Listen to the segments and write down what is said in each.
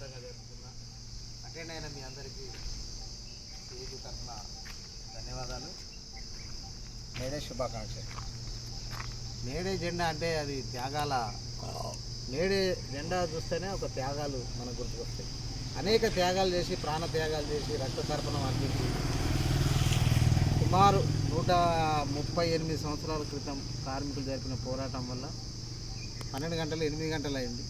విజయవంతంగా జరుపుకున్నా అటెండ్ అయిన మీ అందరికీ స్టేజ్ తరఫున ధన్యవాదాలు. మేడే శుభాకాంక్షలు. మేడే జెండా అంటే అది త్యాగాల మేడే జెండా చూస్తేనే ఒక త్యాగాలు మనకు గుర్తుకొస్తాయి. అనేక త్యాగాలు చేసి ప్రాణ త్యాగాలు చేసి రక్త తర్పణం అందించి సుమారు నూట ముప్పై ఎనిమిది సంవత్సరాల క్రితం కార్మికులు జరిపిన పోరాటం వల్ల పన్నెండు గంటలు ఎనిమిది గంటలు అయింది.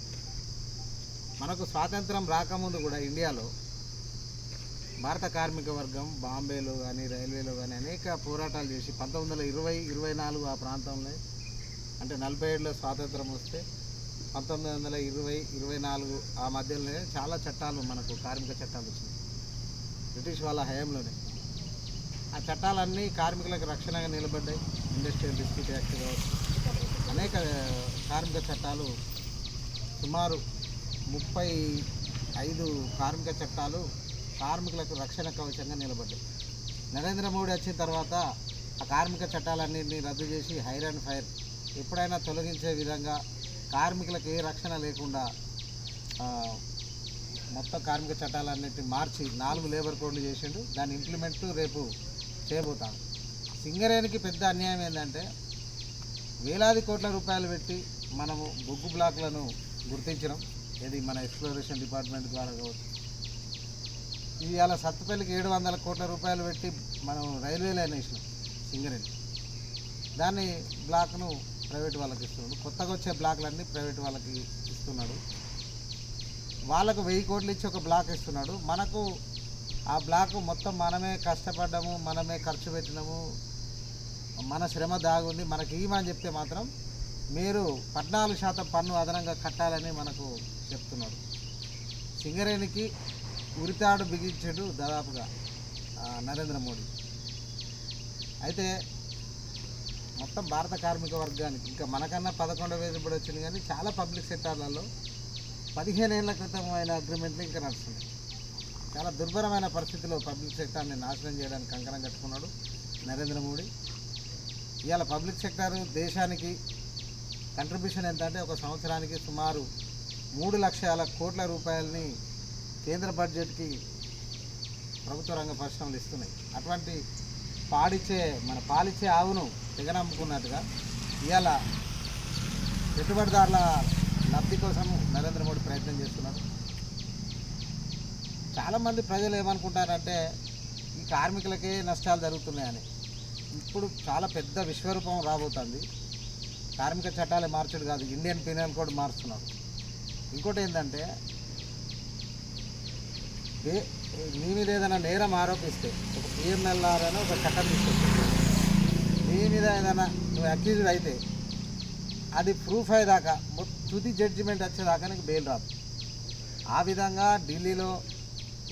మనకు స్వాతంత్రం రాకముందు కూడా ఇండియాలో భారత కార్మిక వర్గం బాంబేలో కానీ రైల్వేలో కానీ అనేక పోరాటాలు చేసి పంతొమ్మిది వందల ఇరవై ఇరవై నాలుగు ఆ ప్రాంతంలో అంటే నలభై ఏడులో స్వాతంత్రం వస్తే పంతొమ్మిది వందల ఇరవై ఇరవై నాలుగు ఆ మధ్యలోనే చాలా చట్టాలు మనకు కార్మిక చట్టాలు వచ్చినాయి. బ్రిటిష్ వాళ్ళ హయాంలోనే. ఆ చట్టాలన్నీ కార్మికులకు రక్షణగా నిలబడ్డాయి. ఇండస్ట్రియల్ డిస్ప్యూట్ యాక్ట్ కావచ్చు. అనేక కార్మిక చట్టాలు సుమారు ముప్పై ఐదు కార్మిక చట్టాలు కార్మికులకు రక్షణ కవచంగా నిలబడ్డాయి. నరేంద్ర మోడీ వచ్చిన తర్వాత ఆ కార్మిక చట్టాలన్నింటినీ రద్దు చేసి హైర్ అండ్ ఫైర్ ఎప్పుడైనా తొలగించే విధంగా కార్మికులకు ఏ రక్షణ లేకుండా మొత్తం కార్మిక చట్టాలన్నింటినీ మార్చి నాలుగు లేబర్ కోడ్లు చేసిండు. దాని ఇంప్లిమెంట్ రేపు చేయబోతాను. సింగరేణికి పెద్ద అన్యాయం ఏంటంటే వేలాది కోట్ల రూపాయలు పెట్టి మనము బొగ్గు బ్లాక్లను గుర్తించడం ఇది మన ఎక్స్ప్లోరేషన్ డిపార్ట్మెంట్ ద్వారా కావచ్చు. ఇవాళ సత్తుపల్లికి ఏడు వందల కోట్ల రూపాయలు పెట్టి మనం రైల్వే లైన్ వేసినాం సింగరేణి. దాన్ని బ్లాక్ను ప్రైవేట్ వాళ్ళకి ఇస్తున్నాడు. కొత్తగా వచ్చే బ్లాక్లన్నీ ప్రైవేట్ వాళ్ళకి ఇస్తున్నాడు. వాళ్ళకు వెయ్యి కోట్లు ఇచ్చి ఒక బ్లాక్ ఇస్తున్నాడు. మనకు ఆ బ్లాక్ మొత్తం మనమే కష్టపడ్డాము మనమే ఖర్చు పెట్టినాము మన శ్రమ దాగుంది. మనకి ఇవ్వమని చెప్తే మాత్రం మీరు పద్నాలుగు శాతం పన్ను అదనంగా కట్టాలని మనకు చెప్తున్నాడు సింగరేణికి ఉరితాడు బిగించాడు దాదాపుగా నరేంద్ర మోడీ. అయితే మొత్తం భారత కార్మిక వర్గానికి ఇంకా మనకన్నా పదకొండవ వేలు ఇప్పుడు వచ్చింది కానీ చాలా పబ్లిక్ సెక్టార్లలో పదిహేను ఏళ్ళ క్రితం అయిన అగ్రిమెంట్లు ఇంకా నడుస్తున్నాయి. చాలా దుర్భరమైన పరిస్థితిలో పబ్లిక్ సెక్టార్ని నాశనం చేయడానికి కంకణం కట్టుకున్నాడు నరేంద్ర మోడీ. ఇవాళ పబ్లిక్ సెక్టార్ దేశానికి కంట్రిబ్యూషన్ ఎంత అంటే ఒక సంవత్సరానికి సుమారు మూడు లక్షల కోట్ల రూపాయలని కేంద్ర బడ్జెట్కి ప్రభుత్వ రంగ పరిశ్రమలు ఇస్తున్నాయి. అటువంటి పాడిచ్చే మన పాలిచ్చే ఆవును తెగనమ్ముకున్నట్టుగా ఇవాళ పెట్టుబడిదారుల లబ్ధి కోసం నరేంద్ర మోడీ ప్రయత్నం చేస్తున్నారు. చాలామంది ప్రజలు ఏమనుకుంటారంటే ఈ కార్మికులకే నష్టాలు జరుగుతున్నాయని. ఇప్పుడు చాలా పెద్ద విశ్వరూపం రాబోతుంది. కార్మిక చట్టాలే మార్చడు కాదు ఇండియన్ పీనల్ కోడ్ మారుస్తున్నారు. ఇంకోటి ఏంటంటే నీ మీద ఏదైనా నేరం ఆరోపిస్తే ఒక పిఎంఎల్ఆర్ అని ఒక చట్టం తీసుకొస్తుంది నీ మీద ఏదైనా నువ్వు అక్యూజ్డ్ అయితే అది ప్రూఫ్ అయ్యేదాకా తుది జడ్జిమెంట్ వచ్చేదాకా నీకు బెయిల్ రాదు. ఆ విధంగా ఢిల్లీలో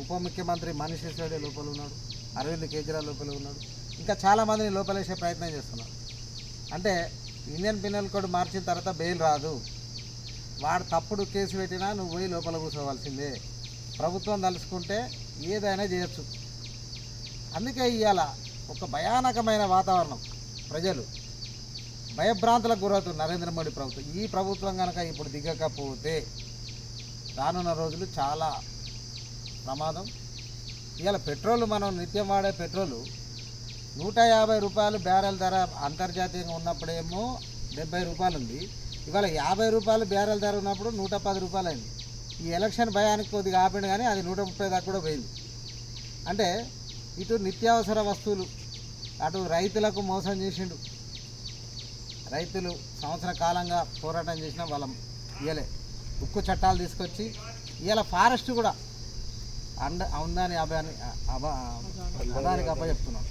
ఉప ముఖ్యమంత్రి మనీష్ సిసోడియా లోపల ఉన్నాడు అరవింద్ కేజ్రీవాల్ లోపల ఉన్నాడు ఇంకా చాలామందిని లోపలేసే ప్రయత్నం చేస్తున్నారు. అంటే ఇండియన్ పినల్ కోడ్ మార్చిన తర్వాత బెయిల్ రాదు. వాడు తప్పుడు కేసు పెట్టినా నువ్వు పోయి లోపల కూర్చోవాల్సిందే. ప్రభుత్వం తలుచుకుంటే ఏదైనా చేయొచ్చు. అందుకే ఇవాళ ఒక భయానకమైన వాతావరణం ప్రజలు. భయభ్రాంతులకు గురవుతుంది నరేంద్ర మోడీ ప్రభుత్వం. ఈ ప్రభుత్వం కనుక ఇప్పుడు దిగకపోతే రానున్న రోజులు చాలా ప్రమాదం. ఇవాళ పెట్రోల్ మనం నిత్యం వాడే పెట్రోలు నూట యాభై రూపాయలు బ్యారెల్ ధర అంతర్జాతీయంగా ఉన్నప్పుడేమో డెబ్బై రూపాయలు ఉంది ఇవాళ యాభై రూపాయలు బేరల ధర ఉన్నప్పుడు నూట పది రూపాయలు అయింది ఈ ఎలక్షన్ భయానికి కొద్దిగా ఆపిండు కానీ అది నూట ముప్పై దాకా కూడా పోయింది. అంటే ఇటు నిత్యావసర వస్తువులు అటు రైతులకు మోసం చేసిండు. రైతులు సంవత్సర కాలంగా పోరాటం చేసిన వాళ్ళం ఇయలే ఉక్కు చట్టాలు తీసుకొచ్చి ఇవాళ ఫారెస్ట్ కూడా అండ ఉందని అభయాన్ని అభ అదానికి అప్పచెప్తున్నాడు.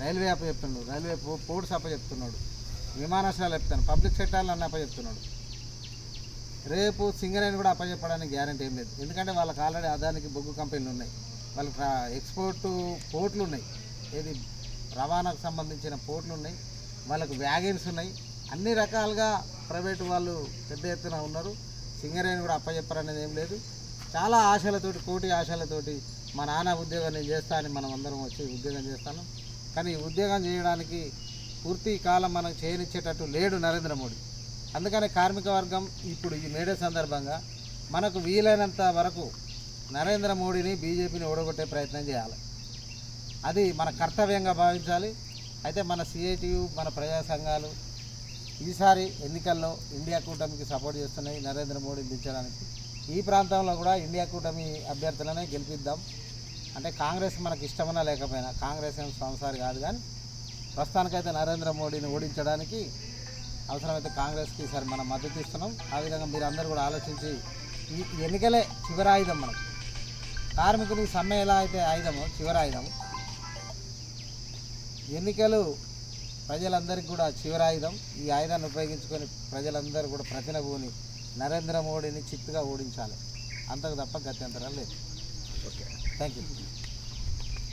రైల్వే అప్పచెప్తున్నాడు. రైల్వే పో- పోర్ట్స్ అప్పచెప్తున్నాడు. విమానాశ్రయాలు చెప్తాను. పబ్లిక్ సెక్టార్లు అన్నీ అప్పచెప్తున్నాడు. రేపు సింగరేణి కూడా అప్పచెప్పడానికి గ్యారంటీ ఏం లేదు. ఎందుకంటే వాళ్ళకి ఆల్రెడీ అదానికి బొగ్గు కంపెనీలు ఉన్నాయి. వాళ్ళకి ఎక్స్పోర్ట్ పోర్ట్లు ఉన్నాయి. ఏది రవాణాకు సంబంధించిన పోర్ట్లు ఉన్నాయి. వాళ్ళకు వ్యాగన్స్ ఉన్నాయి. అన్ని రకాలుగా ప్రైవేటు వాళ్ళు పెద్ద ఎత్తున ఉన్నారు. సింగరేణి కూడా అప్పచెప్పారనేది ఏం లేదు. చాలా ఆశలతోటి కోటి ఆశలతోటి మా నాన్న ఉద్యోగం నేను చేస్తా అని మనం అందరం వచ్చి ఉద్యోగం చేస్తాను. కానీ ఈ ఉద్యోగం చేయడానికి పూర్తి కాలం మనం చేయనిచ్చేటట్టు లేడు నరేంద్ర మోడీ. అందుకని కార్మిక వర్గం ఇప్పుడు ఈ మేడే సందర్భంగా మనకు వీలైనంత వరకు నరేంద్ర మోడీని బీజేపీని ఓడగొట్టే ప్రయత్నం చేయాలి. అది మన కర్తవ్యంగా భావించాలి. అయితే మన సిఐటియు మన ప్రజా సంఘాలు ఈసారి ఎన్నికల్లో ఇండియా కూటమికి సపోర్ట్ చేస్తున్నాయి నరేంద్ర మోడీని దించడానికి. ఈ ప్రాంతంలో కూడా ఇండియా కూటమి అభ్యర్థులనే గెలిపిద్దాం. అంటే కాంగ్రెస్ మనకి ఇష్టమన్నా లేకపోయినా కాంగ్రెస్ ఏం సంసారి కాదు కానీ ప్రస్తుతానికైతే నరేంద్ర మోడీని ఓడించడానికి అవసరమైతే కాంగ్రెస్కి ఈసారి మనం మద్దతు ఇస్తున్నాం. ఆ విధంగా మీరు అందరూ కూడా ఆలోచించి ఈ ఎన్నికలే చివరి ఆయుధం మనకు కార్మికునికి సమ్మె ఎలా అయితే ఆయుధమో చివరి ఆయుధం ఎన్నికలు ప్రజలందరికీ కూడా చివరి ఆయుధం ఈ ఆయుధాన్ని ఉపయోగించుకొని ప్రజలందరూ కూడా ప్రతినభూని నరేంద్ర మోడీని చిత్తుగా ఓడించాలి. అంతకు తప్ప గత్యంతరం లేదు. ఓకే. Thank you